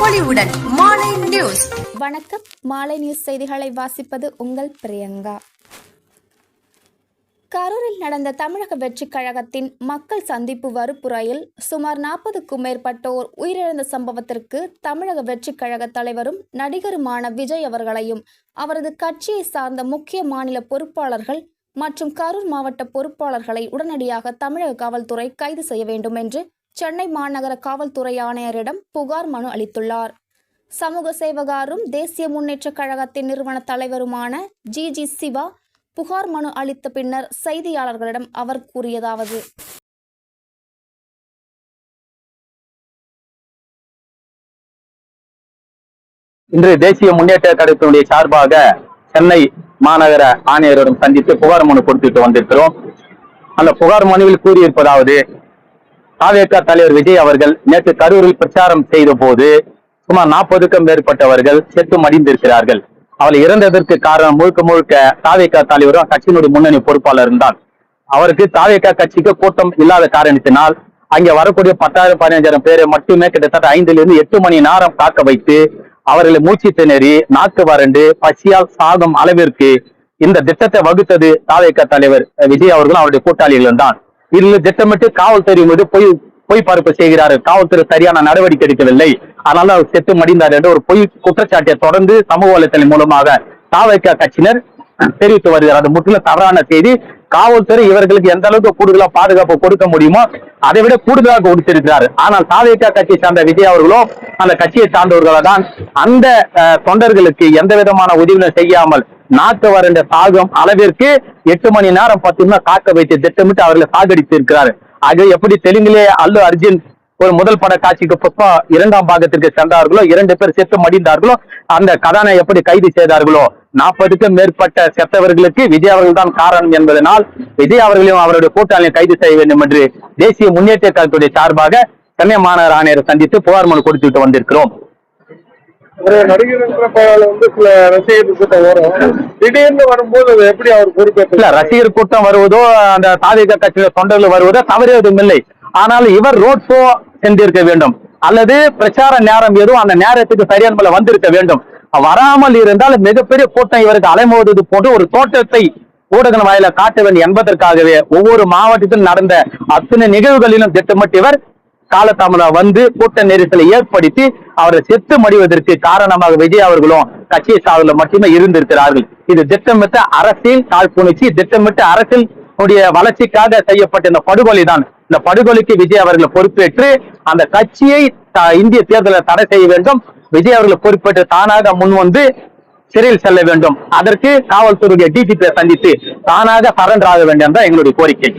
பொலிவுடன் மாலை நியூஸ். வணக்கம். மாலை நியூஸ் செய்திகளை வாசிப்பது உங்கள் பிரியங்கா. கரூரில் நடந்த தமிழக வெற்றிக் கழகத்தின் மக்கள் சந்திப்பு வறுப்புரையில் சுமார் நாற்பதுக்கும் மேற்பட்டோர் உயிரிழந்த சம்பவத்திற்கு தமிழக வெற்றிக் கழக தலைவரும் நடிகருமான விஜய் அவர்களையும் அவரது கட்சியை சார்ந்த முக்கிய மாநில பொறுப்பாளர்கள் மற்றும் கரூர் மாவட்ட பொறுப்பாளர்களை உடனடியாக தமிழக காவல்துறை கைது செய்ய வேண்டும் என்று சென்னை மாநகர காவல்துறை ஆணையரிடம் புகார் மனு அளித்துள்ளார். சமூக சேவகாரும் தேசிய முன்னேற்றக் கழகத்தின் நிறுவன தலைவருமான ஜி. ஜி. சிவா புகார் மனு அளித்த பின்னர் செய்தியாளர்களிடம் அவர் கூறியதாவது. இன்று தேசிய முன்னேற்ற கழகத்தினுடைய சார்பாக சென்னை மாநகர ஆணையரிடம் சந்தித்து புகார் மனு கொடுத்துட்டு வந்திருக்கிறோம். அந்த புகார் மனுவில் கூறியிருப்பதாவது தாவேக தலைவர் விஜய் அவர்கள் நேற்று கரூரில் பிரச்சாரம் செய்த போது சுமார் நாற்பதுக்கும் மேற்பட்டவர்கள் செத்து மடிந்திருக்கிறார்கள் அவள் இறந்ததற்கு காரணம் முழுக்க முழுக்க தாவேக தலைவரும் கட்சியினுடைய முன்னணி பொறுப்பாளரும் தான். அவருக்கு தாவேக கட்சிக்கு கூட்டம் இல்லாத காரணத்தினால் அங்கே வரக்கூடிய பத்தாயிரம் பதினஞ்சாயிரம் பேரை மட்டுமே கிட்டத்தட்ட ஐந்துல இருந்து எட்டு மணி நேரம் காக்க வைத்து அவர்களை மூச்சு திணறி நாக்கு வறண்டு பசியால் சாகும் அளவிற்கு இந்த திட்டத்தை வகுத்தது தாவேக தலைவர் விஜய் அவர்களும் அவருடைய கூட்டாளிகளும் தான். இதில் திட்டமிட்டு காவல்துறை மீது பொய் பொய் பார்ப்பு செய்கிறார். காவல்துறை சரியான நடவடிக்கை எடுக்கவில்லை. அதனால அவர் செத்து மடிந்தார் என்று ஒரு பொய் குற்றச்சாட்டை தொடர்ந்து சமூக வலைத்தளம் மூலமாக தாவேக கட்சியினர் தெரிவித்து வருகிறார். அது முற்றிலும் தவறான செய்தி. காவல்துறை இவர்களுக்கு எந்த அளவுக்கு கூடுதலா பாதுகாப்பு கொடுக்க முடியுமோ அதை விட கூடுதலாக கொடுத்திருக்கிறார். ஆனால் தாவேக கட்சியை சார்ந்த விஜய் அவர்களோ அந்த கட்சியை சார்ந்தவர்களோ தான் அந்த தொண்டர்களுக்கு எந்த விதமான உதவியும் செய்யாமல் நாட்டு வறண்ட சாகும் அளவிற்கு எட்டு மணி நேரம் பத்து நிமிடம் காக்க வைத்து திட்டமிட்டு அவர்களை சாகடித்து இருக்கிறார் ஆக எப்படி தெலுங்கிலே அல்லு அர்ஜுன் ஒரு முதல் பட காட்சிக்கு புஷ்பா இரண்டாம் பாகத்திற்கு சென்றார்களோ இரண்டு பேர் செத்து மடிந்தார்களோ அந்த கதானை எப்படி கைது செய்தார்களோ நாற்பதுக்கும் மேற்பட்ட செத்தவர்களுக்கு விஜய் அவர்கள் தான் காரணம் என்பதனால் விஜய் அவர்களையும் அவருடைய கூட்டாளியை கைது செய்ய வேண்டும் என்று தேசிய முன்னேற்ற கழகத்துடைய சார்பாக சென்னை மாநகர ஆணையரை சந்தித்து புகார் மனு கொடுத்துட்டு வந்திருக்கிறோம். ஒரு நடிகர்ன்ற வந்து சில ரசிகர் கூட்டம் வரும். திடீர்னு வரும்போது அது எப்படி அவர் இல்ல ரசிகர் கூட்டம் வருவதோ அந்த தாதிக கட்சியில தொண்டர்கள் வருவதோ தவறு எதுவும் இல்லை. ஆனால் இவர் ரோட் ஷோ சென்றிருக்க வேண்டும். அல்லது பிரச்சார நேரம் எதுவும் அந்த நேரத்துக்கு சரியான முறையில் வந்திருக்க வேண்டும். வராமல் இருந்தால் மிகப்பெரிய கூட்டம் இவருக்கு அலைமோதுவது போன்று ஒரு தோட்டத்தை ஊடகம் வாயில காட்ட வேண்டும் என்பதற்காகவே ஒவ்வொரு மாவட்டத்திலும் நடந்த அத்தனை நிகழ்வுகளிலும் திட்டமிட்டு இவர் காலதாமதம் வந்து கூட்ட நெரிசலை ஏற்படுத்தி அவரை செத்து மடிவதற்கு காரணமாக விஜய் அவர்களும் கட்சியை சார்பில் மட்டுமே இருந்திருக்கிறார்கள். இது திட்டமிட்ட அரசியல் காழ்ப்புணர்ச்சி திட்டமிட்ட அரசியல் வளர்ச்சிக்காக செய்யப்பட்ட இந்த படுகொலை தான். இந்த படுகொலைக்கு விஜய் அவர்களை பொறுப்பேற்று அந்த கட்சியை இந்திய தேர்தலை தடை செய்ய வேண்டும். விஜய் அவர்களை பொறுப்பேற்று தானாக முன் வந்து சிறையில் செல்ல வேண்டும். அதற்கு காவல்துறையுடைய டிஜிபியை சந்தித்து தானாக சரண்டர் ஆக வேண்டும் தான் எங்களுடைய கோரிக்கை.